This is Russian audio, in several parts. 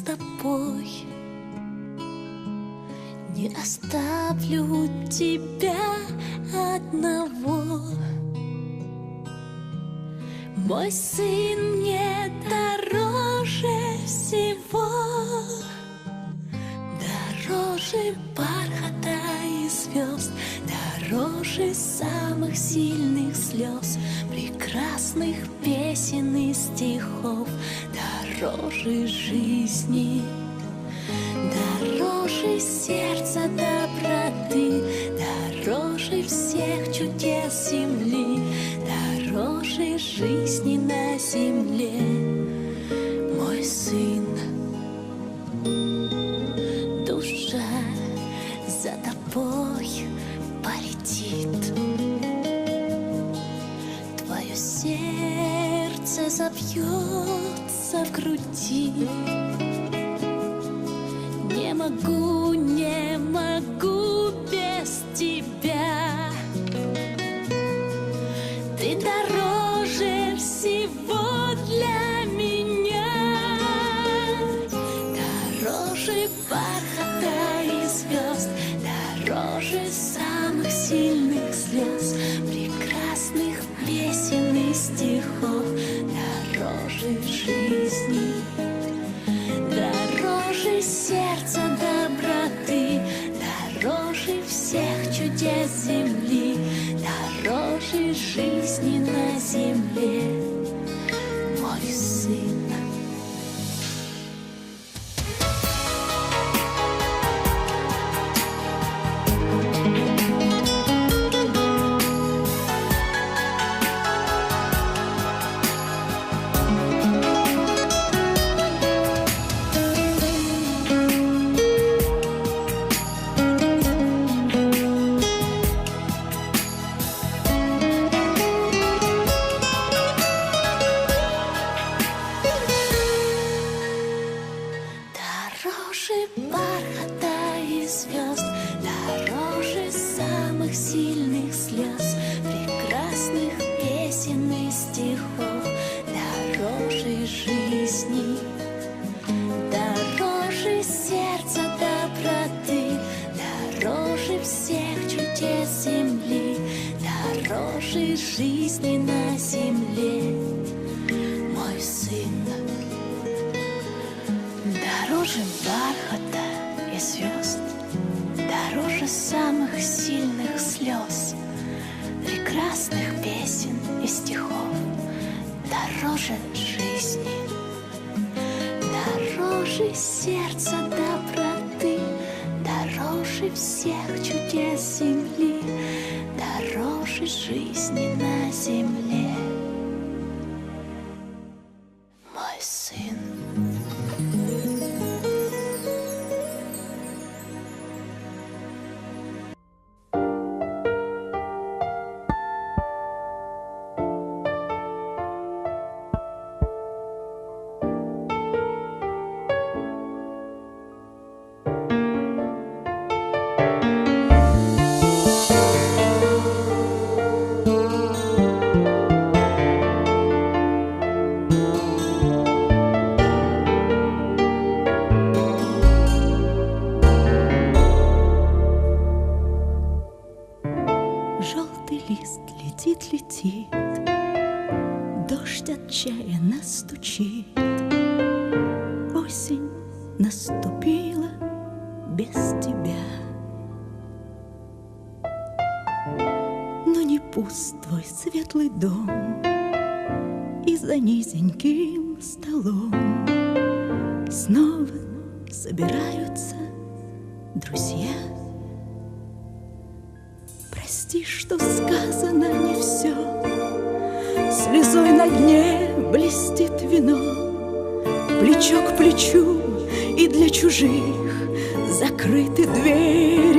с тобой. Не оставлю тебя одного. Мой сын мне дороже всего, дороже бархата и звезд, дороже самых сильных слез, прекрасных песен и стихов, дороже жизни, дороже сердца доброты, дороже всех чудес земли, дороже жизни на земле, груди. Не могу, Дороже бархата и звезд, дороже самых сильных слез, прекрасных песен и стихов, дороже жизни, дороже сердца доброты, дороже всех чудес земли, дороже жизни на земле, мой сын. Дороже бархата и звезд, Дороже самых сильных слез, Прекрасных песен и стихов, Дороже жизни, Дороже сердца доброты, Дороже всех чудес земли, Дороже жизни на земле. Но не пуст твой светлый дом, И за низеньким столом Снова собираются друзья. Прости, что сказано не все. Слезой на дне блестит вино, Плечо к плечу, и для чужих закрыты двери.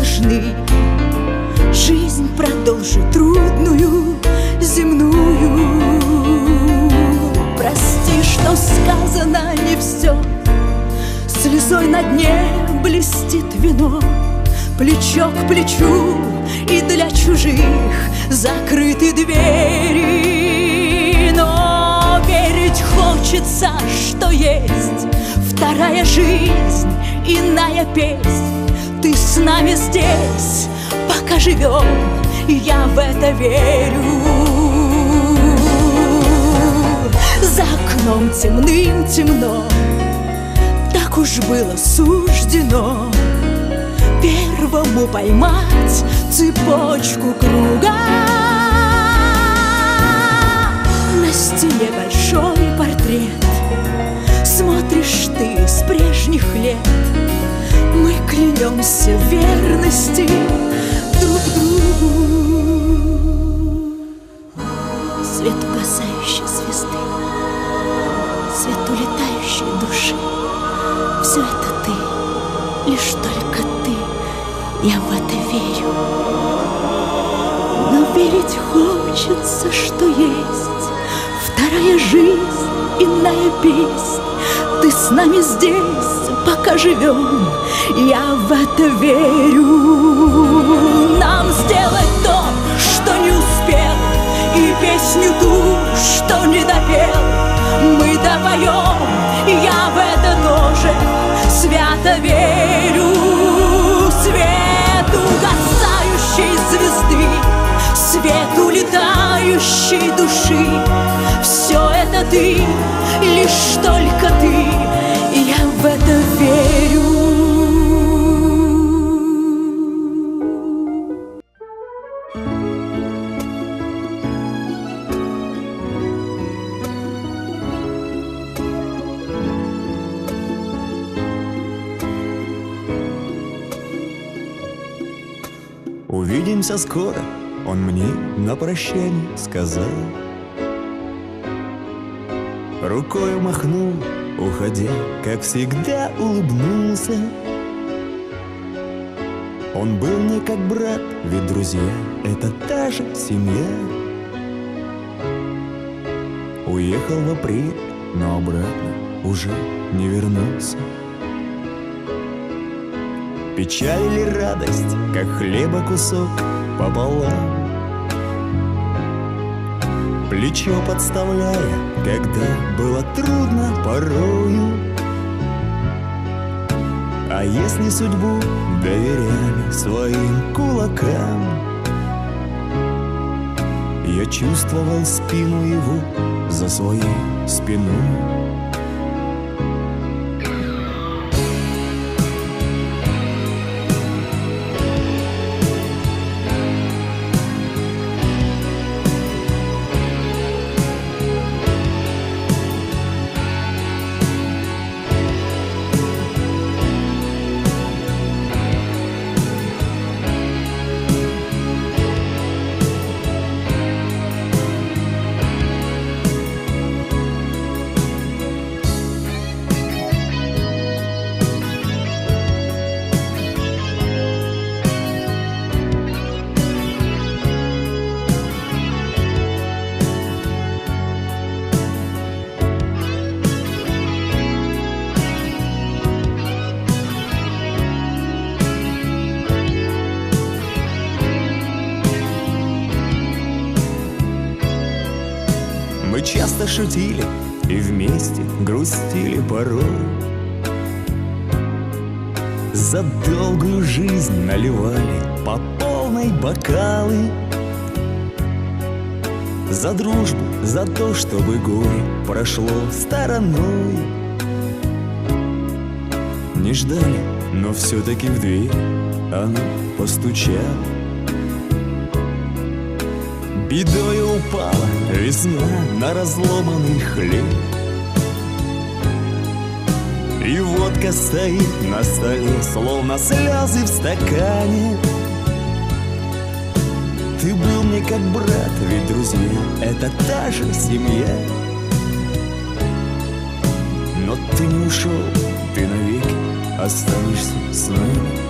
должны. Жизнь продолжит трудную земную. Прости, что сказано не все. Слезой на дне блестит вино, Плечо к плечу и для чужих закрыты двери. Но верить хочется, что есть вторая жизнь, иная песнь с нами здесь, пока живем Я в это верю. За окном темным темно. Так уж было суждено Первому поймать цепочку круга. На стене большой портрет. Смотришь ты с прежних лет Мы клянемся верности друг другу. Свет угасающей звезды Свет улетающей души. Все это ты, лишь только ты. Я в это верю. Но верить хочется, что есть Вторая жизнь, иная песнь. Ты с нами здесь, пока живем. Я в это верю. Нам сделать то, что не успел. И песню ту, что не допел. Мы Увидимся скоро, он мне на прощание сказал. Рукой махнул, уходя, как всегда улыбнулся. Он был мне как брат, ведь друзья — это та же семья. Уехал в апрель, но обратно уже не вернулся. Печаль или радость, как хлеба кусок пополам. Плечо подставляя, когда было трудно порою. А если судьбу доверяли своим кулакам? Я чувствовал спину его за своей спиной Часто шутили и вместе грустили порой. За долгую жизнь наливали по полной бокалы. За дружбу, за то, чтобы горе прошло стороной. Не ждали, но все-таки в дверь оно постучало Бедою упала весна на разломанный хлеб. И водка стоит на столе, словно слезы в стакане. Ты был мне как брат, ведь друзья — это та же семья. Но ты не ушел, ты навеки останешься с нами